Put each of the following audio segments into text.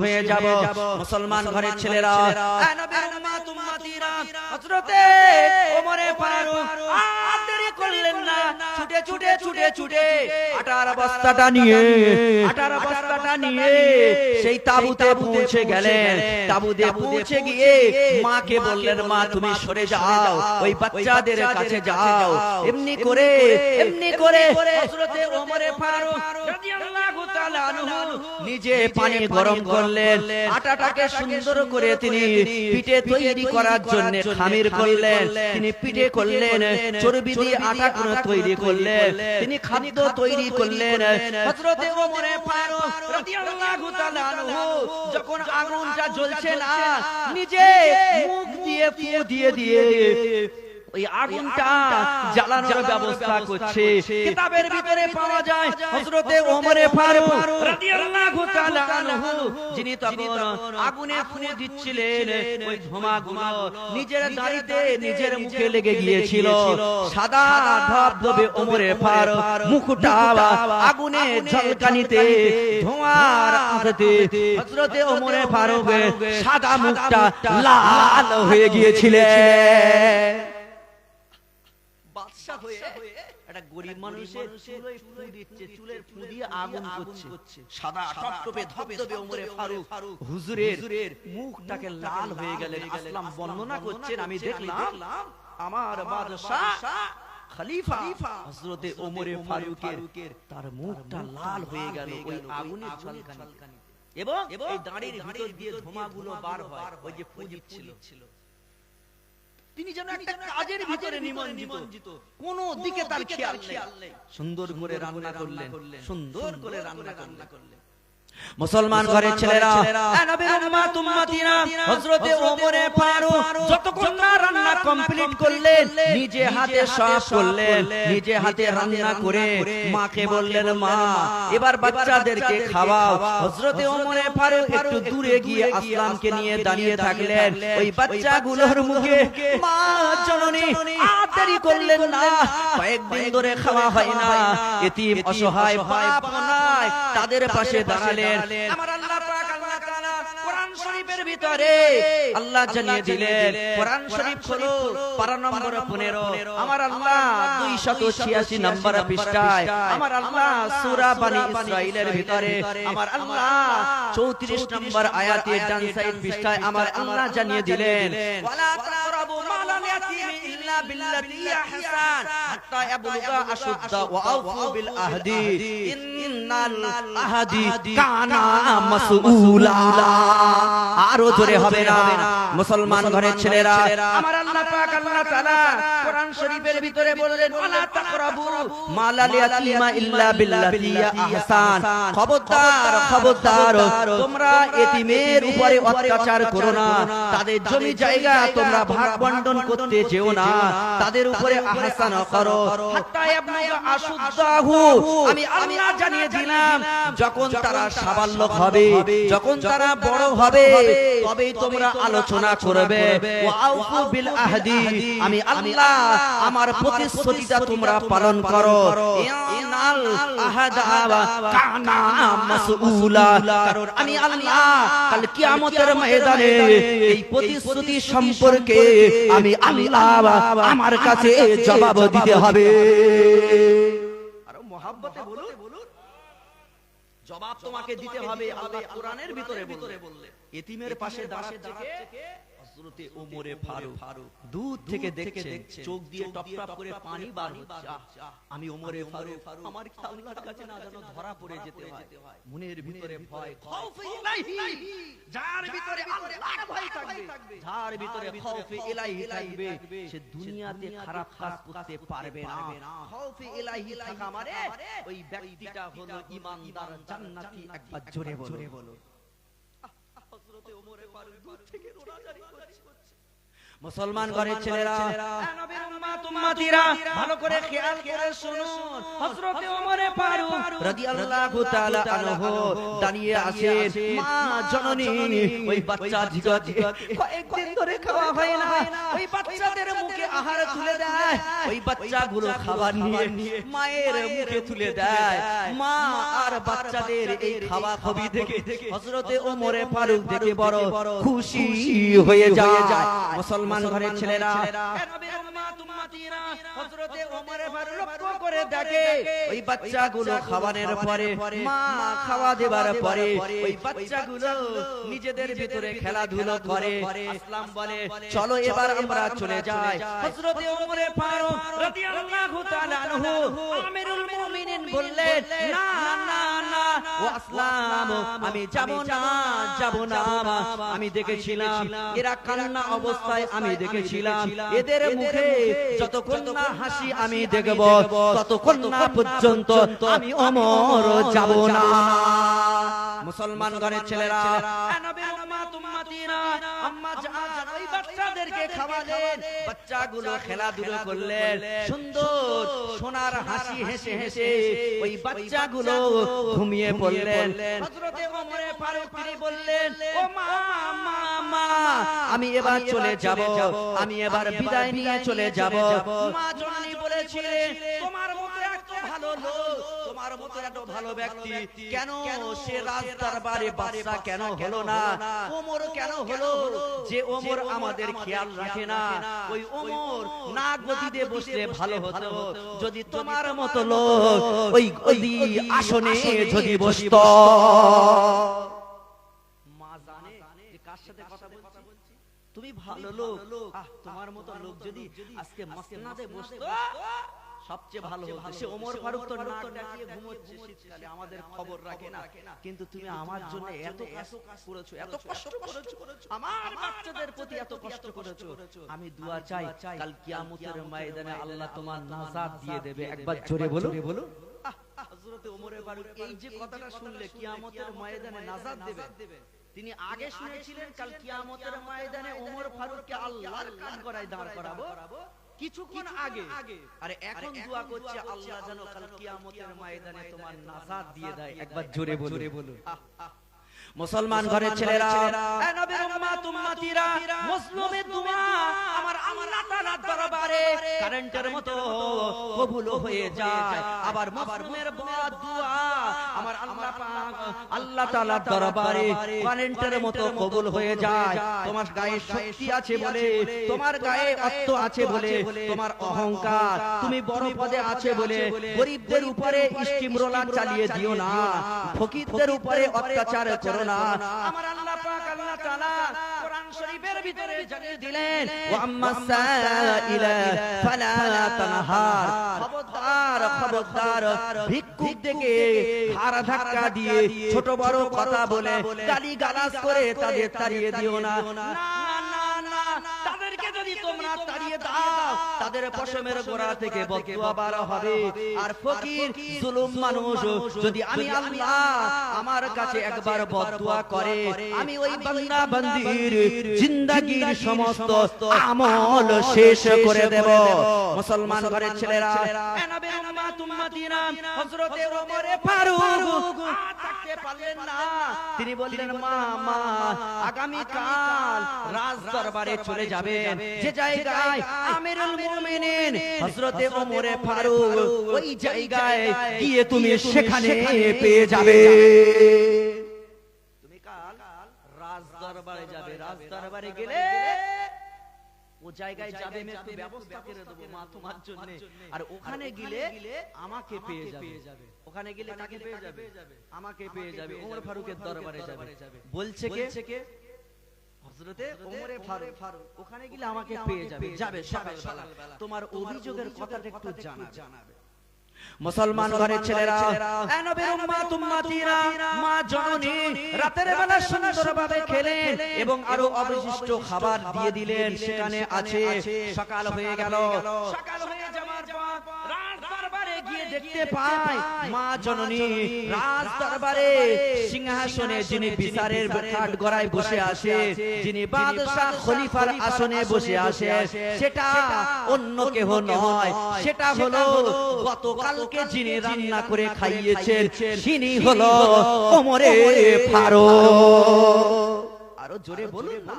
হয়ে যাব। মুসলমান ঘরের ছেলেরা। এ নবীর উম্মাত উম্মাতিরা, হযরতে ওমরে ফারুক। আর দেরি করলেন না। ছুটে ছুটে ছুটে ছুটে আটার বস্তাটা নিয়ে। আটার বস্তাটা নিয়ে। সেই তাবুতে পৌঁছে গেলেন। তাবুতে পৌঁছে গিয়ে মাকে বললেন মা তুমি সরে যাও। ওই বাচ্চাদের কাছে যাও। এমনি করে এমনি করে হযরতে ওমরে ফারুক রাদিয়াল্লাহু নিজে পানি গরম করলেন। আটাটাকে সুন্দর করে তিনি পিঠে তৈরি করার জন্য খামির করলেন। তিনি পিঠে করলেন চর্বি দিয়ে আটা কোনো তৈরি করলেন। তিনি খাদ্য তৈরি করলেন। হযরতে ওমরে ফারুক রাদিয়াল্লাহু তাআলা আনহু যখন আগুনটা জ্বলছে না নিজে মুখ দিয়ে ফু দিয়ে দিয়ে ওই আগুনটা জ্বালানোর ব্যবস্থা করছে। কিতাবের ভিতরে পাওয়া যায় হযরতে ওমরে ফারুক রাদিয়াল্লাহু তাআলা আনহু যিনি তখন আগুনে ফুঁয়ে দিচ্ছিলেন ওই ধোঁয়াগুলো নিজের দাড়িতে নিজের মুখে লেগে গিয়েছিল। সাদা ধবধবে ওমরে ফারুক। মুখটা আগুনে ঝলকানিতে ধোঁয়ার হযরতে ওমরে ফারুকের সাদা মুখটা লাল হয়ে গিয়েছিলেন বাদশা হয়ে একটা গরিব মানুষের চুলে ফু দিচ্ছে চুলের ফু দিয়ে আগুন করছে। সাদা টপটপে ধবধবে ওমরে ফারুক। হুজুরের মুখটাকে লাল হয়ে গেলেন। আসলাম বর্ণনা করছেন আমি দেখলাম আমার বাদশা খলিফা। হযরতে ওমরে ফারুকের তার মুখটা লাল হয়ে গেল ওই আগুনের ঝলকানি এবং এই দাঁড়ির ভিতর দিয়ে ধোঁয়াগুলো বার হয়। ওই যে দিচ্ছিল তিনি যেন একটা কাজের ভিতরে নিমজ্জিত। কোন দিকে তার খেয়াল নেই। সুন্দর করে রান্না করলেন। সুন্দর করে রান্না করলেন। মুসলমান ঘরের ছেলেরা নবীর উম্মাত উম্মাতিরা হযরতে ওমরে ফারুক যতক্ষণ না রান্না কমপ্লিট করলেন নিজে হাতে সব করলেন নিজে হাতে রান্না করে মাকে বললেন মা এবার বাচ্চাদেরকে খাওয়াও। হযরতে ওমরে ফারুক একটু দূরে গিয়ে আসলামকে নিয়ে দাঁড়িয়ে থাকলেন। ওই বাচ্চাগুলোর মুখে মা জননী আর দেরি করলেন না। কয়েকদিন ধরে খাওয়া হয় না। এতিম অসহায় বাপ নাই তাদের পাশে দাঁড়ালেন। আমার আল্লাহ পাক আল্লাহ তাআলা কোরআন শরীফের ভিতরে আল্লাহ জানিয়ে দিলেন কোরআন শরীফ হলো পারা নম্বর 15 আমার আল্লাহ 286 নম্বর পৃষ্ঠায় আমার আল্লাহ সূরা বনি ইসরাইলের ভিতরে আমার আল্লাহ 34 নম্বর আয়াতের ডান সাইড পৃষ্ঠায় আমার আল্লাহ জানিয়ে দিলেন। ওয়ালা তাকরাবু মালাল ইয়াতীম বিল্লাতি আহসান হাত্তা ইয়াবলুগা আশুদ্দা ওয়া আউফু বিল আহদি ইন্নাল আহদি কানা মাসউলা আরও জোরে হবে না মুসলমান ঘরের ছেলেরা আমার আল্লাহ পাক আল্লাহ তাআলা কোরআন শরীফের ভিতরে বললেন ওয়ালা তাকরাবু মালাল ইয়াতীমা ইল্লা বিল্লাতি আহসান। খবরদার খবরদার তোমরা এতিমের উপরে অত্যাচার করো না। তাদের জমি জায়গা তোমরা ভাগ বন্টন করতে যেও না। তাদের উপরে আহসান করো। হাত্তা ইয়াবলুগা আশুদ্দাহু। আমি আল্লাহ জানিয়ে দিলাম যখন তারা সাবাল্যক হবে যখন তারা বড় হবে তবেই তোমরা আলোচনা করবে। বিল আহদি। আমি আল্লাহ আমার প্রতিশ্রুতিটা তোমরা পালন করো। ইনাল আহাদা কানা মাসউলা। কারণ আমি আল্লাহ কাল কিয়ামতের ময়দানে এই প্রতিশ্রুতি সম্পর্কে আমি আল্লাহ আমার কাছে জবাব দিতে হবে। আরও মহাব্বতে বলুন। জবাব তোমাকে দিতে হবে আল্লাহ কোরআনের ভিতরে বললে। এতিমের পাশে দাঁড়াতে কে হযরতে ওমরে ফারুক। দূর থেকে দেখছে চোখ দিয়ে টপ টপ করে পানি বার হচ্ছে। আমি ওমরে ফারুক আমার কি আল্লাহর কাছে না যেন ধরা পড়ে যেতে হয়। মনের ভিতরে ভয় খাউফে ইলাহি যার ভিতরে আল্লাহর ভয় থাকবে যার ভিতরে খাউফে ইলাহি থাকবে সে দুনিয়াতে খারাপ কাজ করতে পারবে না। খাউফে ইলাহি থাকা মানে ওই ব্যক্তিটা হলো ঈমানদার জান্নাতি একবার জোরে বলো হযরতে ওমরে ফারুক দূর থেকে রোনাজারি করছে মুসলমান ঘরের ছেলেরা এ নবীর উম্মাত উম্মাতিরা ভালো করে খেয়াল করে শুনুন। হযরতে ওমরে ফারুক রাদিয়াল্লাহু তাআলা আনহু দাঁড়িয়ে আছেন। মা জননী ওই বাচ্চা ঝিগকে কয়েকদিন ধরে খাওয়া হয় না। ওই বাচ্চাদের আহার তুলে দেয় ওই বাচ্চাগুলো খাবার নিয়ে মায়ের মুখে তুলে দেয়। মা আর বাচ্চাদের এই খাওয়া খাবি দেখে ও ওমরে ফারুক দেখে বড় খুশি হয়ে যায়। মুসলমান ঘরের ছেলেরা নবীর হযরতে ওমরে ফারুক লক্ষ্য করে দেখে ওই বাচ্চাগুলো খাওয়ানোর পরে মা খাওয়া দেবার পরে ওই বাচ্চাগুলো নিজেদের ভিতরে খেলাধুলো করে আসলাম বলে চলো এবার আমরা চলে যাই। হযরতে ওমরে ফারুক রাদিয়াল্লাহু তাআলা আনহু আমিরুল মুমিনিন বললেন না না না ও আসলাম আমি যাব না যাব না আমি দেখেছিলাম এরা কান্না অবস্থায় আমি দেখেছিলাম এদের মুখে যতক্ষণ না হাসি আমি দেখব ততক্ষণ না পর্যন্ত আমি অমর যাব না। মুসলমান ঘরের ছেলেরা আম্মা জান বাচ্চাদেরকে খাওয়ালেন বাচ্চাগুলো খেলাধুলো করলেন। সুন্দর সোনার হাসি হেসে হেসে ওই বাচ্চাগুলো ঘুমিয়ে পড়লেন। হযরতে ওমরে ফারুক তিনি বললেন ও মা মা মা আমি এবার চলে যাব আমি এবার বিদায় নিয়ে চলে যাব। মা জননী বলেছিলেন তোমার মতো এত ভালো লোক এত ভালো ব্যক্তি। কেন সে রাজ দরবারে বাদশা কেন হলো না? ওমর কেন হলো? যে ওমর আমাদের খেয়াল রাখে না। ওই ওমর না গদিতে বসলে ভালো হতো। যদি তোমার মতো লোক ওই গদি আসনে যদি বসতো। মা জানে যে কার সাথে কথা বলছি? তুমি ভালো লোক। তোমার মতো লোক যদি আজকে মসনাদে বসতো। সবচেয়ে ভালো হতো সে ওমর ফারুক তো নাক ডাকিয়ে ঘুমোচ্ছে শীতকালে। আমাদের খবর রাখে না। কিন্তু তুমি আমার জন্য এত কষ্ট করেছ এত কষ্ট করেছ। আমার বাচ্চাদের প্রতি এত কষ্ট করেছ। আমি দোয়া চাই কাল কিয়ামতের ময়দানে আল্লাহ তোমার নাজাত দিয়ে দেবে। একবার জোরে বলো বলো হযরতে ওমরে ফারুক এই যে কথাটা শুনলে কিয়ামতের ময়দানে নাজাত দেবে। তিনি আগে শুনেছিলেন কাল কিয়ামতের ময়দানে ওমর ফারুককে আল্লাহর কাজ করায় দাঁড় করাবো কিছুক্ষণ আগে। আরে এখন দোয়া করছে আল্লাহ যেন কাল কিয়ামতের ময়দানে তোমার নাজাত দিয়ে দেয় একবার জোরে বলো বলো মুসলমান ঘরের ছেলেরা এ নবীর উম্মাত উম্মাতিরা মুসলিমের দোয়া আমার আল্লাহ তাআলার দরবারে কারেন্টের মতো কবুল হয়ে যায়। আবার মুসলিমের বদ দোয়া আমার আল্লাহ পাক আল্লাহ তাআলার দরবারে কারেন্টের মতো কবুল হয়ে যায়। তোমার গায়ে শক্তি আছে বলে তোমার গায়ে অর্থ আছে বলে তোমার অহংকার তুমি বড় পদে আছে বলে গরিবদের উপরে স্টিম রোলার চালিয়ে দিও না। ফকিরদের উপরে অত্যাচার করো না। আমার আল্লাহ পাক আল্লাহ তাআলা শরীফের ভিতরে জানিয়ে দিলেন ওয়া আম্মা সাইলা ফালা তানহার। খবরদার খবরদার ভিক্ষুক দেখে হারা ধাক্কা দিয়ে ছোট বড় কথা বলে গালি গালাজ করে তাদের তাড়িয়ে দিও না। না তোমরা তাড়িয়ে দাও তাদের পশমের গোড়া থেকে বদুয়া বার হবে। আর ফকির জুলুম মানুষ যদি আমি আল্লাহ আমার কাছে একবার বদুয়া করে আমি ওই বান্দা বান্দির জিন্দাগির সমস্ত আমল শেষ করে দেব। মুসলমান ঘরের ছেলেরা উম্মাত উম্মাতিরা হযরতে ওমরে ফারুক। থাকতে পারলেন না। তিনি বললেন মা মা আগামী কাল রাজ দরবারে চলে যাবেন। যে জায়গায় আমিরুল মুমিনিন হযরতে ওমরে ফারুক ওই জায়গায় গিয়ে তুমি সেখানে পেয়ে যাবে। তুমি কাল রাজ দরবারে যাবে রাজ দরবারে গেলে জায়গায় যাবে আমি একটু ব্যবস্থা করে দেবো মা তোমার জন্য। আর ওখানে গেলে আমাকে পেয়ে যাবে। ওখানে গেলে কাকে পেয়ে যাবে। আমাকে পেয়ে যাবে। ওমর ফারুকের দরবারে যাবে। বলছে কে? হযরতে ওমরে ফারুক। ওখানে গেলে আমাকে পেয়ে যাবে। যাবে সকালবেলা। তোমার অভিযোগের কথাটা একটু জানাবে। মুসলমান ঘরের ছেলেরা নবীর উম্মাত উম্মাতিরা মা জননী রাতের বেলা সুন্দরভাবে খেলেন এবং আরও অবশিষ্ট খাবার দিয়ে দিলেন সেখানে আছে। সকাল হয়ে গেল। সকাল হয়ে দেখতে পায় মা জননী রাজ দরবারে সিংহাসনে যিনি বিচারের খাট গড়ায় বসে আসে যিনি বাদশাহ খলিফার আসনে বসে আসে সেটা অন্য কেহ নয়। সেটা হলো গতকালকে যিনি রান্না করে খাইয়েছেন তিনি হলো ওমরে ফারুক। আরও জোরে বলুন না।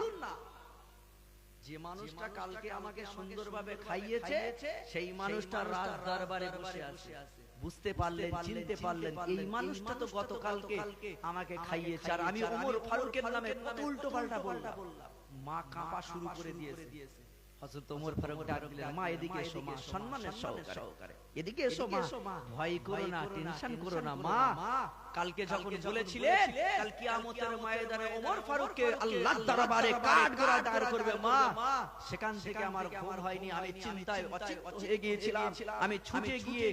যে মানুষটা কালকে আমাকে সুন্দরভাবে খাইয়েছে সেই মানুষটা রাজ দরবারে বসে আছে। বুঝতে পারলেন চিনতে পারলেন। এই মানুষটা তো গতকালকে আমাকে খাইয়েছে। আর আমি ওমর ফারুকের নামে কত উল্টো পাল্টা বললাম। মা কাঁপা শুরু করে দিয়েছে। হযরত ওমর ফারুক ডাক দিলেন মা এদিকে এসো মা সম্মানের সহকারে। এদিকে এসো মা ভয় করো না টেনশন করো না মা। কালকে যখন বলেছিলেন কাল কিয়ামতের ময়দানে ওমর ফারুককে আল্লাহর দরবারে কাঠগড়া দাঁড় করবে মা। সেখান থেকে আমার ঘুম হয়নি আমি চিন্তায় হয়ে গিয়েছিলাম আমি ছুটে গিয়ে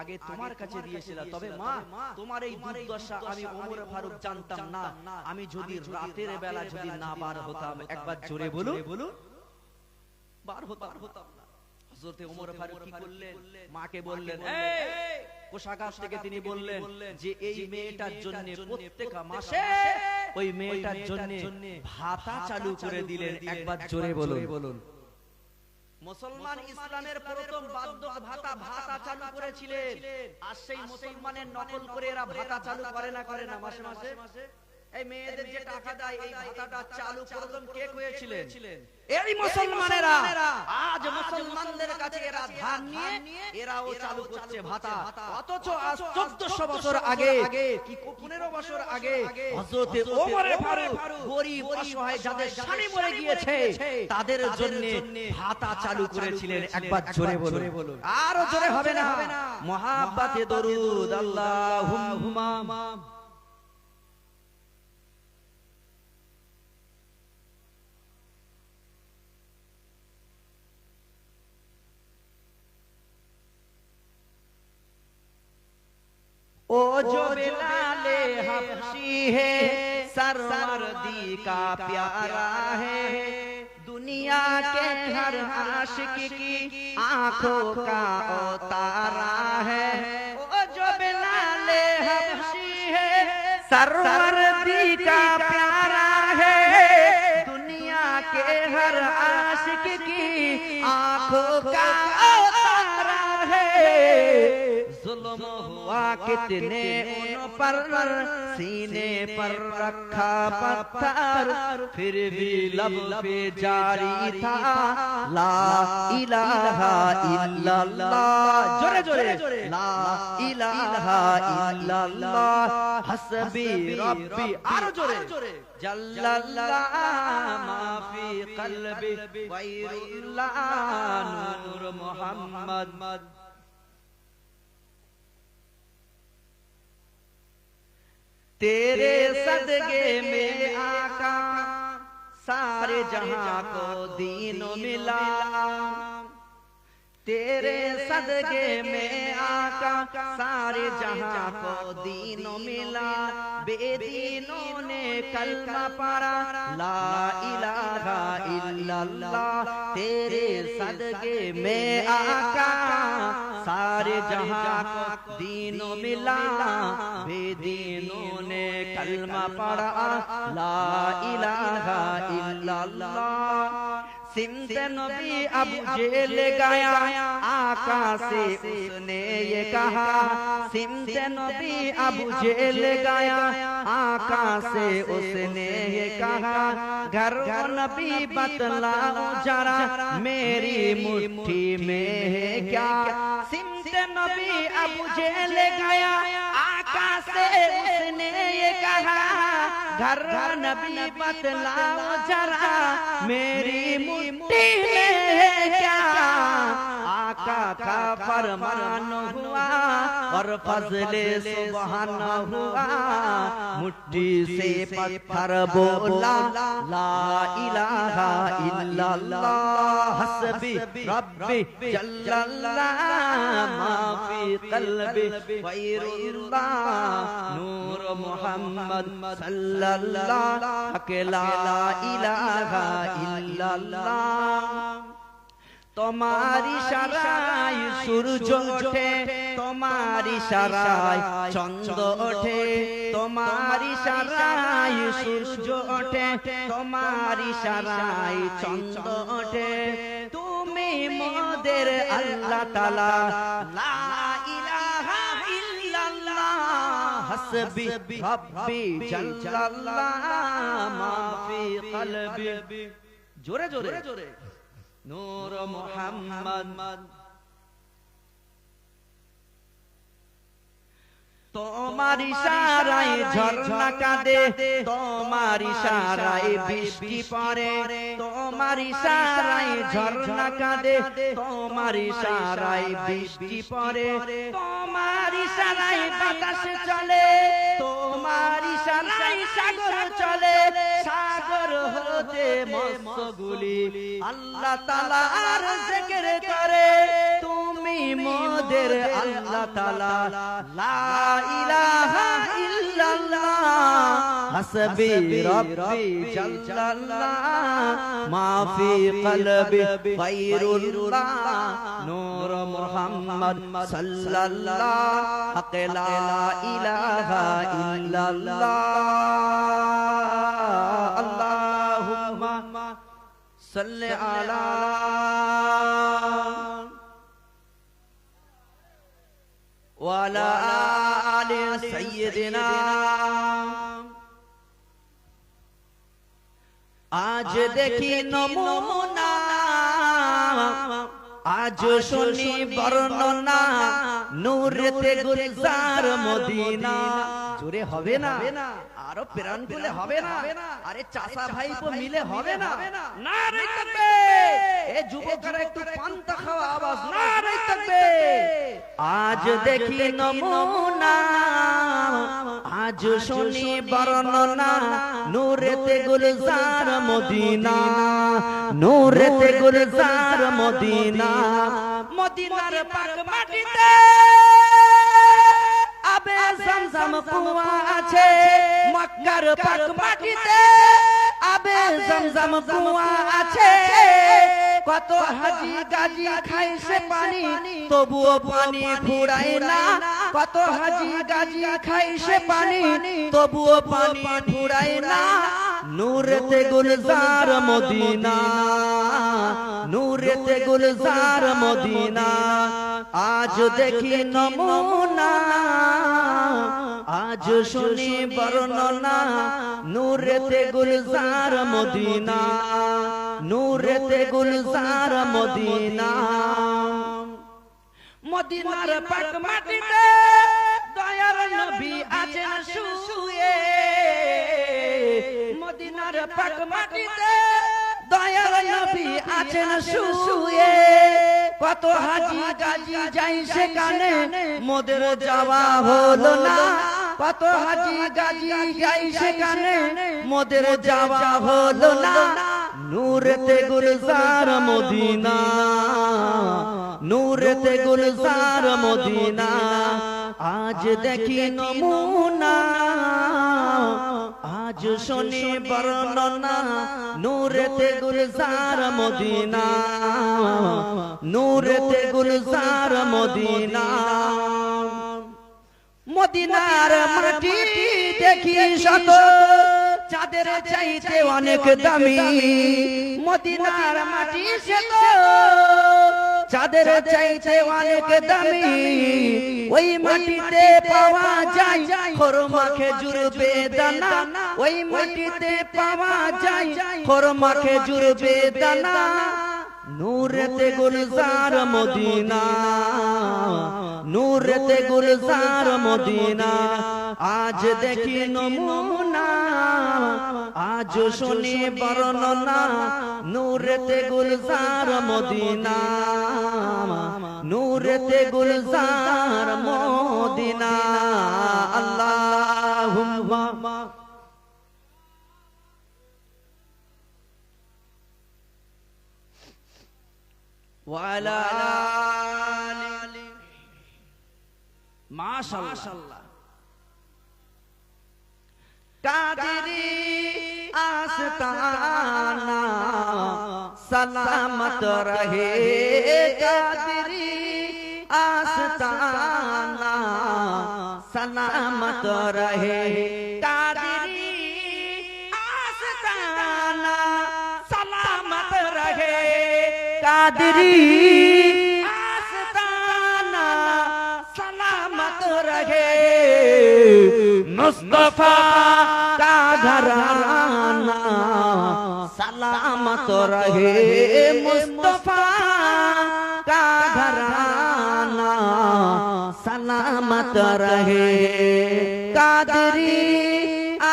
আগে তোমার কাছে দিয়েছিলাম তবে মা তোমার এই দুর্দশা আমি ওমর ফারুক জানতাম না। আমি যদি রাতের বেলা যদি না বার হতাম একবার জোরে বলুন বলুন বার হতাম হতাম না। হযরতে ওমর ফারুক কি করলেন মাকে বললেন এই কোষাগার থেকে তিনি বললেন যে এই মেয়েটার জন্য প্রত্যেক মাসে ওই মেয়েটার জন্য ভাতা চালু করে দিলেন একবার জোরে বলুন। বলুন। মুসলমান ইসলামের প্রথম ভাতা ভাতা চালু করেছিলেন। আর সেই মুসলমানের নকল করে এরা ভাতা চালু করে না করে না মাসে। মাসে মাসে। এই মেয়েদের যে টাকা দেয় এই ভাতাটা চালু প্রথম কে হয়েছিলেন এই মুসলমানেরা। আজ মুসলমানদের কাছে এরা ধার নিয়ে এরাও চালু করছে ভাতা। অথচ আজ 1400 বছর আগে কি 15 বছর আগে হযরতে ওমরে ফারুক গরিব অসহায় যাদের স্বামী মরে গিয়েছে তাদের জন্য ভাতা চালু করেছিলেন একবার জোরে বলুন। আরও জোরে হবে না। মহাব্বাতে দরুদ আল্লাহুম্মা ओ जो बिलाले हबशी है सरवर्दी का प्यारा है। दुनिया के हर आशिक की आँखों का उतारा है। ओ जो बिलाले हबशी है सरवर्दी का प्यारा है। दुनिया के हर आशिक की आँखों का जुल्म हुआ कितने उन पर सीने पर रखा पत्थर फिर भी लब पे जारी था ला इलाहा इल्लल्लाह जोरे जोरे ला इलाहा इल्लल्लाह हसबी रब्बी आरो जोरे जल्लल्लाह माफी कल्बी गैरुल्लाह नूर मोहम्मद तेरे सदगे में आका सारे जहाँ को दीन मिला। तेरे सदगे में आका सारे जहाँ को दीन मिला। बेदीनों ने कलमा पारा। ला इलाहा इल्लल्लाह। तेरे सदगे में आका। सारे जहाँ को दीनों मिला बेदीनों ने कलमा पढ़ा ला इलाहा इल्लल्लाह। सिमत नबी अब जेल गया। आका से उसने ये कहा। सिमत नबी अब जेल गया। आका से उसने ये कहा। घर घर नबी बतलाओ जरा। मेरी मुट्ठी में है क्या? सिमत नबी अब जेल गया। घर नबी बतलाओ जरा मेरी मुट्ठी में है क्या आका का फरमान हुआ और फजले सुबहान हुआ। मुट्ठी से पत्थर बोला, ला इलाहा इल्लल्लाह, हसबी रब्बी जल्लल्लाह, माफ़ी कल्बी गैरुल्लाह नूर मोहम्मद सल्लल्लाह ला इलाहा इल्लल्लाह। তোমার ইশারায় সূর্য ওঠে তোমার ইশারায় চন্দ্র ওঠে তোমার ইশারায় সূর্য ওঠে তোমার ইশারায় চন্দ্র ওঠে। তুমি মোদের আল্লাহ তাআলা লা ইলাহা ইল্লাল্লাহ হাসবি রাব্বি জাল্লাল্লাহ মা ফি কলবি। জোরে। জোরে জোরে। Nur Muhammad তোমার ইশারায় ঝর্ণা কাঁদে তোমার ইশারায় বৃষ্টি পড়ে তোমার ইশারায় ঝর্ণা কাঁদে তোমার ইশারায় বৃষ্টি পড়ে তোমার ইশারায় বাতাস চলে তোমার ইশারায় সাগর চলে সাগর হতে মৎস্যগুলি আল্লাহ তাআলার জিকির করে তুমি মোদের আল্লাহ তাআলা লা إله إلا الله. حسبي ربي جل الله ما في قلبي غير الله. نور محمد صلى الله حق لا إله إلا الله. اللهم صل على وعلى آله آل سيدنا আজ দেখি নমুনা আজ শুনি বর্ণনা নূরেতে গুলজার মদিনা জোরে হবে না। আরও প্রাণ খুলে হবে না। আরে চাচা ভাই তো মিলে হবে না। না। রে থাকবে এ যুবকরা একটু পান্তা খাওয়া আওয়াজ না রে থাকবে আজ দেখি নমুনা। আজ শুনি বর্ণনা নূরেতে গুলজার মদিনা। নূরেতে গুলজার মদিনা। মদিনার পাক মাটিতে। আবে জমজম কুয়া আছে মক্কার পাক মাটিতে আবে জমজম কুয়া আছে কত হাজি গাজি খাইছে পানি তবুও পানি ফুরায় না কত হাজি গাজি খাইছে পানি তবুও পানি ফুরায় না নূরেতে গুলজার মদিনা নূরেতে গুলজার মদিনা আজ দেখি নমুনা আজ শুনি বর্ণনা নূরেতে গুলজার মদিনা নূরেতে গুলজার মদিনা। মদিনার পাক মাটিতে দয়ার নবী আছেন শুয়ে। মদিনার পাক মাটিতে দয়ার নবী আছেন শুয়ে। কত হাজি গাজি যাই সেখানে মোদের যাওয়া হলো না। কত হাজি গাজি যাই সেখানে মোদের যাওয়া হলো না। নূরেতে গুলজার মদিনা। নূরেতে গুলজার মদিনা। আজ দেখি নমুনা। আজ শুনি বর্ণনা। নূরেতে গুলজার মদিনা। নূরেতে গুলজার মদিনা। মদিনার মাটি দেখি শত। চাঁদের চাইতে অনেক দামি। মদিনার মাটি সে তো চাঁদের চাইতে অনেক দামি। ওই মাটিতে পাওয়া যায় খরমা খেজুর বেদানা ওই মাটিতে পাওয়া যায় খরমা খেজুর বেদানা নূরেতে গুলজার মদিনা নূরেতে গুলজার মদিনা আজ দেখি নমুনা আজ শুনি বর্ণনা নূরেতে গুলজার মদিনা নূরেতে গুলজার মদিনা আল্লাহুম্মা وعلى آل মাশাআল্লাহ। কাদেরি আস্তানা সালামত রহে। কাদেরি আস্তানা সালামত রহে। कादरी आस्ताना सलामत रहे मुस्तफा का घराना सलामत रहे मुस्तफा का घराना सलामत रहे कादरी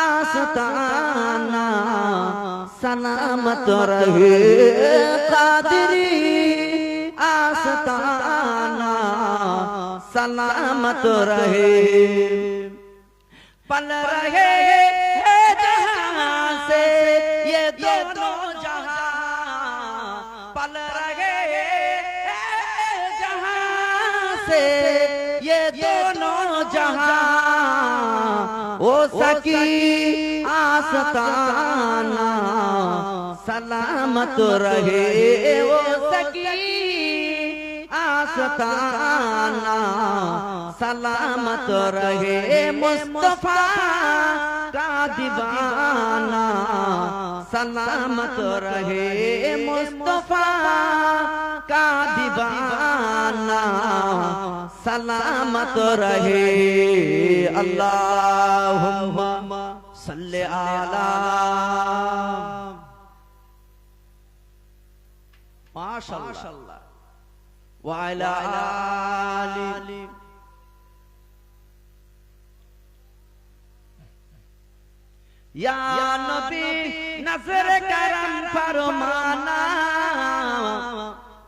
आस्ताना सलामत रहे कादरी सलामत रहे। पल रहे से ये दोनों जहाँ। पल रहे जहाँ से ये दोनों जहाँ। सकी आस्ताना सलामत रहे। वो सकी आस्ताना सलामत रहे मुस्तफा का दीवाना सलामत रहे मुस्तफा का दीवाना सलामत रहे अल्लाहुम्मा सल्ले आला माशाअल्लाह وعلى آل يا نبي نصر کرم فرمانا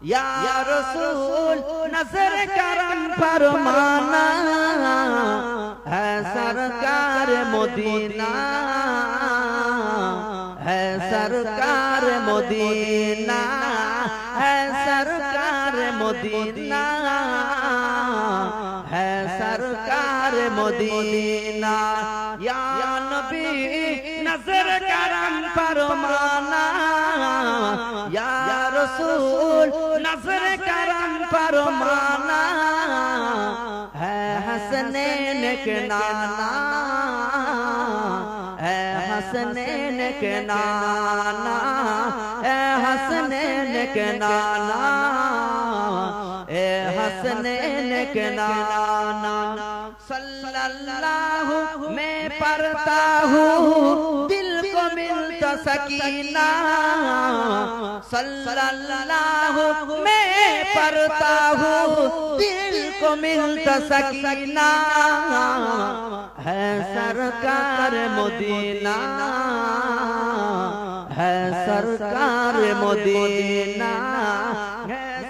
یا رسول نظر کرم فرمانا ہے سرکار مدینہ ہے سرکار مدینہ नज़र करम फरमाना या रसूल नज़र करम फरमाना है हसनैन के नाना। है हसनैन के नाना। है हसनैन के नाना। ए हसनैन के नाना। सल्लल्लाहु मैं पढ़ता हूँ। सकीना सल्लल्लाहु मैं पढ़ता हूँ, दिल को मिलता सकीना। है सरकार मोदीना, है सरकार मोदीना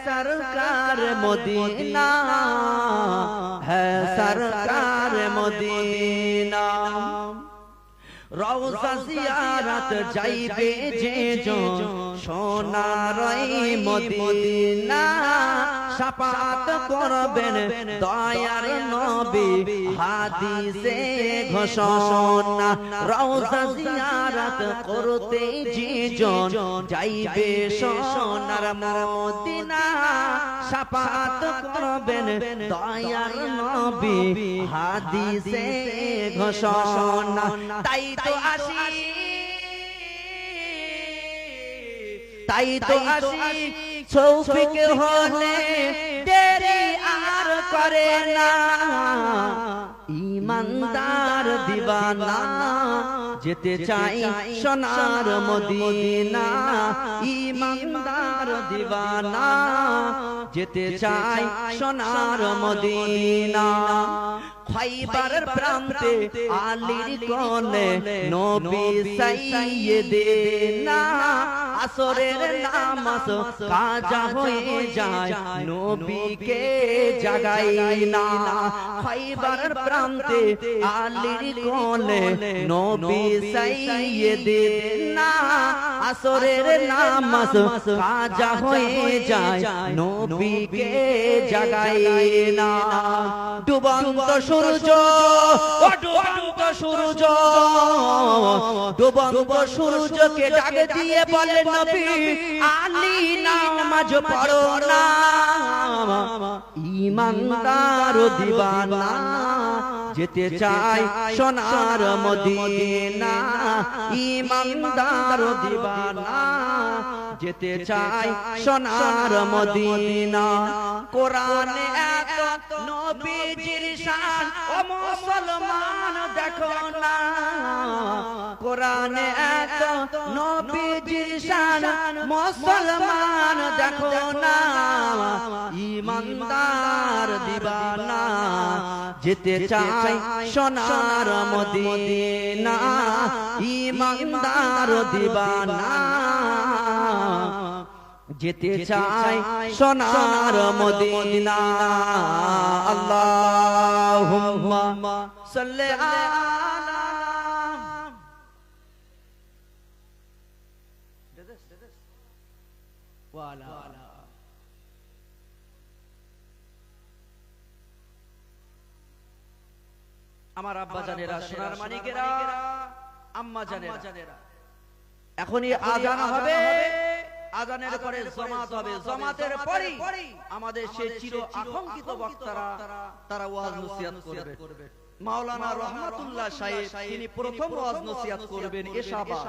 सरकार मोदीना, है सरकार मोदीना। রওজা জিয়ারত যাইবে যে জন সোনারই মদিনা। সাপাত করবেন দয়ার নবী, হাদিসে ঘোষণা, রওজা জিয়ারত করতে যে জন যাইবে সোনার মদিনা। সাপাত করবেন দয়ার নবী, হাদিসে ঘোষণা। তাই তো আসি। তাই তো আসি। সৌফিক হলে দেরি আর করে না। ইমানদার দিবানা যেতে চাই সোনার মদিনা। ইমানদার দিবানা যেতে চাই সোনার মদিনা। খাইবারের প্রান্তে আলীর নবী সাইয়েদেনা আসরের নামাজ কাজা হয়ে যায় নবীকে জাগাই না খাইবারের প্রান্তে আলীর নবী সাইয়েদেনা আসরের নামাজ কাজা হয়ে যায় নবীকে জাগায় না ডুবন্ত সূর্য ডুবন্ত সূর্য ডুবন্ত সূর্যকে ডাক দিয়ে বলে নবী, আলি নামাজ পড়ো না। ইমানদার দিবানা, যেতে চাই সোনার মদিনা। ইমানদার দিবানা। যেতে চাই সোনার মদিনা। কোরআনে এত নবীজির শান। ও মুসলমান দেখো না। কোরআনে এত নবীজির শান। মুসলমান দেখো না। ইমানদার দিবানা। যেতে চাই সোনার মদিনা। ইমানদার দিবানা। যেতে চাই সোনার মদিনা। আল্লাহুম্মা সাল্লি আলা ওয়ালা। আমার আব্বা জানেরা সোনার মানিকেরা আম্মা জানেরা। এখনই আজান হবে। আজানের পরে জমাত হবে। জমাতের পরে আমাদের সেই চির আকাঙ্ক্ষিত বক্তারা তারা ওয়াজ নসিহত করবে। মাওলানা রহমাতুল্লাহ সাহেব তিনি প্রথম ওয়াজ নসিহত করবেন এশাবাদ।